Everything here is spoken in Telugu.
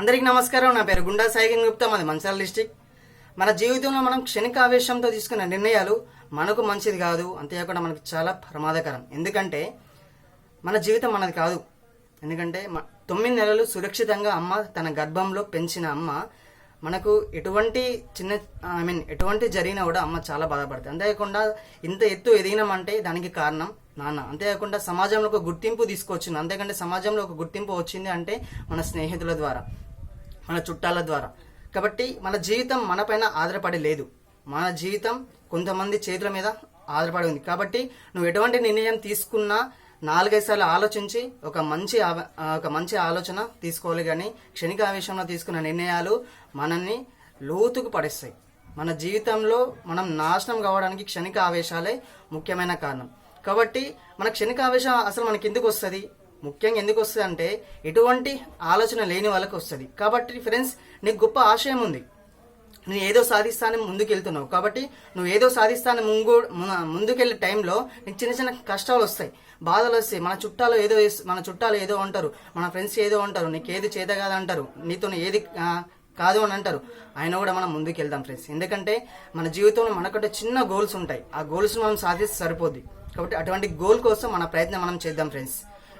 అందరికీ నమస్కారం. నా పేరు గుండా సాయిగన్ గుప్తా. మాది మంచాల డిస్టిక్. మన జీవితంలో మనం క్షణిక ఆవేశంతో తీసుకున్న నిర్ణయాలు మనకు మంచిది కాదు అంతేకాకుండా మనకు చాలా ప్రమాదకరం. ఎందుకంటే మన జీవితం మనది కాదు. ఎందుకంటే తొమ్మిది నెలలు సురక్షితంగా అమ్మ తన గర్భంలో పెంచిన అమ్మ మనకు ఎటువంటి చిన్న ఐ మీన్ ఎటువంటి జరిగినా కూడా అమ్మ చాలా బాధపడుతుంది. అంతేకాకుండా ఇంత ఎత్తు ఎదిగినామంటే దానికి కారణం నాన్న. అంతేకాకుండా సమాజంలో ఒక గుర్తింపు తీసుకొచ్చింది. అంతేకంటే సమాజంలో ఒక గుర్తింపు వచ్చింది అంటే మన స్నేహితుల ద్వారా. మన చుట్టాల ద్వారా. కాబట్టి మన జీవితం మనపైన ఆధారపడి లేదు. మన జీవితం కొంతమంది చేతుల మీద ఆధారపడి ఉంది. కాబట్టి నువ్వు ఎటువంటి నిర్ణయం తీసుకున్నా నాలుగైదు సార్లు ఆలోచించి ఒక మంచి ఒక మంచి ఆలోచన తీసుకోవాలి కానీ క్షణిక ఆవేశంలో తీసుకున్న నిర్ణయాలు మనల్ని లోతుకు పడేస్తాయి. మన జీవితంలో మనం నాశనం కావడానికి క్షణిక ఆవేశాలే ముఖ్యమైన కారణం. కాబట్టి మన క్షణిక ఆవేశం అసలు మనకి ఎందుకు వస్తుంది? ముఖ్యంగా ఎందుకు వస్తుంది అంటే ఎటువంటి ఆలోచన లేని వాళ్ళకి వస్తుంది. కాబట్టి ఫ్రెండ్స్ నీకు గొప్ప ఆశయం ఉంది. నువ్వు ఏదో సాధిస్తానే ముందుకు వెళ్తున్నావు కాబట్టి నువ్వు ఏదో సాధిస్తానే ముందు ముందుకెళ్ళే టైంలో నీకు చిన్న చిన్న కష్టాలు వస్తాయి. బాధలు వస్తాయి. మన చుట్టాలు ఏదో మన చుట్టాలు ఏదో అంటారు. మన ఫ్రెండ్స్ ఏదో అంటారు. నీకు ఏది చేత కాదంటారు. నీతో ఏది కాదు అని అంటారు. ఆయన కూడా మనం ముందుకు వెళ్దాం ఫ్రెండ్స్ ఎందుకంటే మన జీవితంలో మనకంటే చిన్న గోల్స్ ఉంటాయి. ఆ గోల్స్ మనం సాధిస్తే సరిపోద్ది. కాబట్టి అటువంటి గోల్ కోసం మన ప్రయత్నం మనం చేద్దాం friends